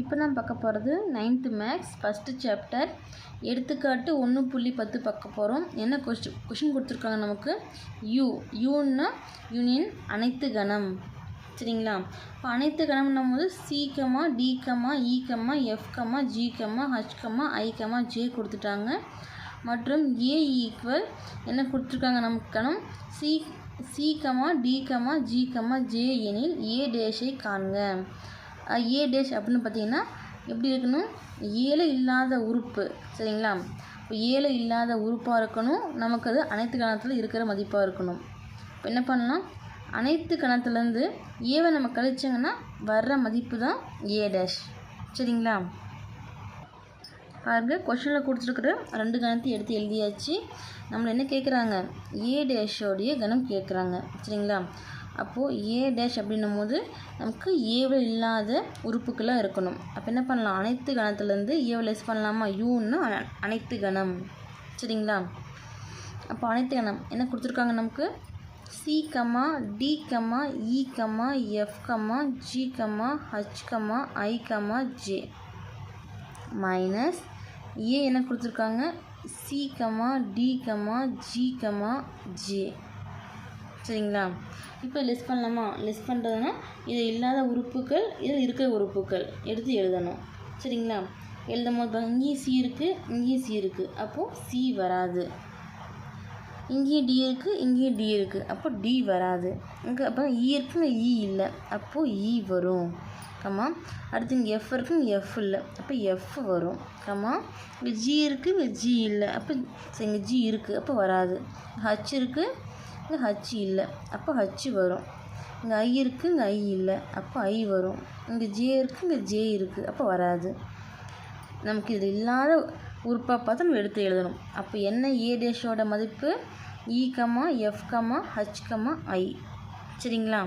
இப்போ நான் பார்க்க போகிறது நைன்த்து மேக்ஸ் ஃபஸ்ட்டு சாப்டர் எடுத்துக்காட்டு ஒன்று புள்ளி பத்து பார்க்க போகிறோம். என்ன கொஸ்டின் கொஷின் கொடுத்துருக்காங்க நமக்கு? யூ யூன்னா யூனியன் அனைத்து கணம். சரிங்களா? இப்போ அனைத்து கணம்னும் போது C comma comma D F comma E comma F H comma I comma J கொடுத்துட்டாங்க. மற்றும் ஏ ஈக்குவல் என்ன கொடுத்துருக்காங்க நமக்கு கணம்? C C comma comma D J எனில் ஏ டேஷை காண்க. ஏ டேஷ் அப்படின்னு பார்த்தீங்கன்னா எப்படி இருக்கணும்? ஏழு இல்லாத உறுப்பு. சரிங்களா? இப்போ ஏழு இல்லாத உறுப்பாக இருக்கணும். நமக்கு அது அனைத்து கணத்தில் இருக்கிற மதிப்பாக இருக்கணும். இப்போ என்ன பண்ணலாம்? அனைத்து கணத்துலேருந்து ஏவை நம்ம கழிச்சிங்கன்னா வர்ற மதிப்பு தான் ஏ டேஷ். சரிங்களா? பாருங்க கொஷனில் கொடுத்துருக்குற ரெண்டு கணத்தையும் எடுத்து எழுதியாச்சு. நம்மளை என்ன கேட்குறாங்க ஏ டேஷோடைய கணம் கேட்குறாங்க சரிங்களா? அப்போது ஏ டேஷ் அப்படின்னும் போது நமக்கு ஏவில் இல்லாத உறுப்புக்களாக இருக்கணும். அப்போ என்ன பண்ணலாம்? அனைத்து கணத்துலேருந்து ஏவில் லெஸ் பண்ணலாமா? யூன்னு அனைத்து கணம். சரிங்களா? அப்போ அனைத்து கணம். என்ன கொடுத்துருக்காங்க நமக்கு? C comma D comma E comma F comma G comma H comma I comma J minus A என்ன கொடுத்துருக்காங்க? C comma D comma G comma J சரிங்களா? இப்போ லிஸ்ட் பண்ணலாமா? லிஸ்ட் பண்ணுறதுனா இது இல்லாத உறுப்புகள் இதில் இருக்கிற உறுப்புகள் எடுத்து எழுதணும். சரிங்களா? எழுதும் போது இப்போ இங்கேயும் சி இருக்குது இங்கேயும் சி இருக்குது அப்போது சி வராது. இங்கேயும் டி இருக்குது இங்கேயும் டி இருக்குது அப்போ டி வராது. இங்கே e e அப்போ இ இருக்குங்க இ இல்லை. அப்போது இ வரும். கம்மா. அடுத்து இங்கே எஃப் இருக்குது இங்கே எஃப் இல்லை. அப்போ எஃப் வரும். கம்மா. இங்கே ஜி இருக்குது இங்கே ஜி இல்லை. அப்போ சரி, இங்கே ஜி இருக்குது அப்போ வராது. ஹச் இருக்குது இங்கே ஹச் இல்லை. அப்போ ஹச் வரும். இங்கே ஐ இருக்குது இங்கே ஐ இல்லை. அப்போ ஐ வரும். இங்கே ஜே இருக்குது இங்கே ஜே இருக்குது அப்போ வராது. நமக்கு இது இல்லாத உறுப்பாக பார்த்து நம்ம எடுத்து எழுதணும். அப்போ என்ன ஏ டேஷோட மதிப்பு? E comma F comma H comma I சரிங்களா?